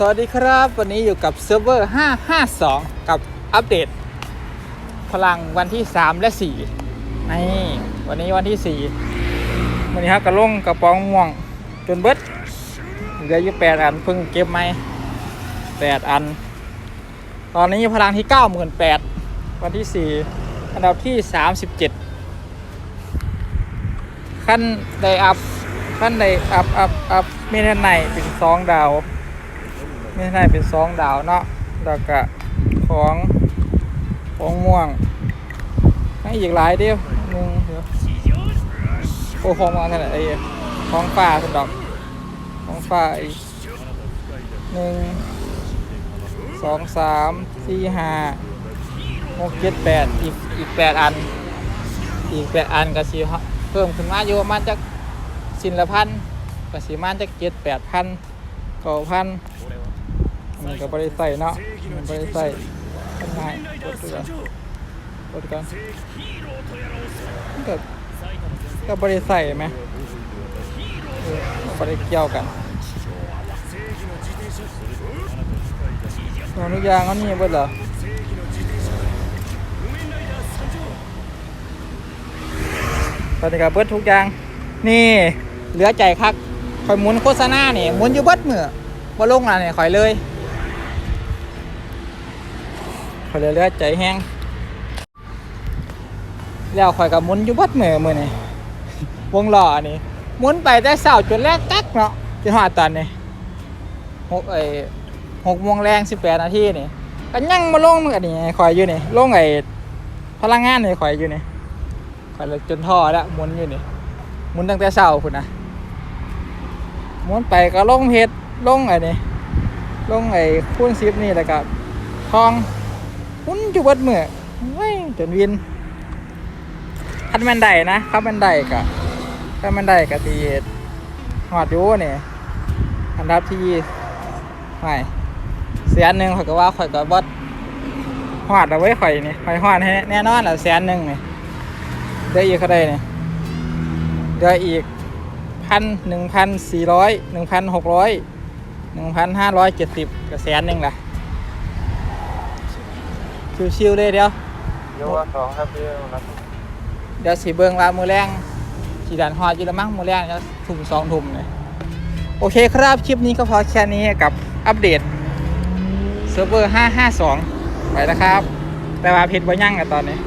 สวัสดีครับ วันนี้อยู่กับเซิร์ฟเวอร์ 552 กับอัปเดต พลังวันที่ 3 และ 4 นี่วันนี้วันที่ 4 วันนี้ครับกระลงกระป๋องม่วง จนเบิดเหลืออยู่ 8 อันเพิ่งเก็บไหม8 อัน ตอนนี้พลังที่ 98,000 วันที่ 4 อันดับที่ 37 ขั้นไดอัพขั้นไดอัพอัพอัพเมนไหนเป็นสองดาว นไนเป็นสองดาวเนาะแล้วก็ของของม่วง ให้อีกหลายเดียวหนึ่งเดี๋ยวโอ้ของม่วงเท่าไหร่ไอ้ของฟ้าสุดดอกของฟ้าอีกหนึ่งสองสามสี่ห้าหกเจ็ดแปดอีกอีกแปดอัน อีกแปดอันก็สิเพิ่มขึ้นมาอยู่ประมาณจากสินละพันก็สิประมาณจากเจ็ดแปดพันเก้าพัน มันก็บริใส่เนาะมันบริใส่ทำไงกดดูก่อนกดก่อนมันก็ก็บริใส่ไหมเออบริเกี่ยวกันตัวนุกยางเขานี่เบิดเหรอตอนนี้ก็เบิดทุกอย่าง นี่เหลือใจคักคอยหมุนโฆษณาเนี่ยหมุนอยู่เบิดมือว่ลงอะเนี่ยคอยเลย คอยเลยเหลือใจแห้งแล้วคอยกับมุนอยู่บิดมือมือนี่วงล้อนี่มุนไปแต่เช้าจนแรกตักเนาะจนหอดตอนนี้หกไอ้หกโมงแรงสิบแปดนาทีนี่ก็ยังมาลงมือนี่คอยอยู่นี่ลงไอ้พลังงานนี่คอยอยู่นี่ไปเลยจนท่อแล้วมุนอยู่นี่มุนตั้งแต่เช้าคุณนะมุนไปก็ลงเพชรลงไอ้นี่ลงไอ้คูณซิปนี่แหล้วก็ทอง มุนจุบัดมือเว้ยจนวินคันแมนไดนะคันแมนไดกะคันแมนไดกะตีหอดอยู่นี่อันดับที่ไม่แสนหนึ่งข่อยก็ว่าข่อยก็บดหอดเอาไว้ข่อยนี่ข่อยหอดให้แน่นอนแหละแสนหนึ่งนี่เดืออีกเท่าไรนี่เดืออีกพันหนึ่งพันสี่ร้อยหนึ่งพันหกร้อยหนึ่งพันห้าร้อยเจ็ดสิบกระแสนหนึ่งแหละ ชิวๆเลยเดี๋ยว เดี๋ยวว่าสองครับพี่รับเดี๋ยวสีเบิงว่ามือแรงสีดันหอดอยู่แล้วมั้งมือแรงจะทุ่มสองทุ่มเลยโอเคครับ คลิปนี้ก็พอแค่นี้กับอัปเดตเซิร์ฟเวอร์ 552 ไปนะครับ แต่ว่าเพชรบ่ยั่งอะตอนนี้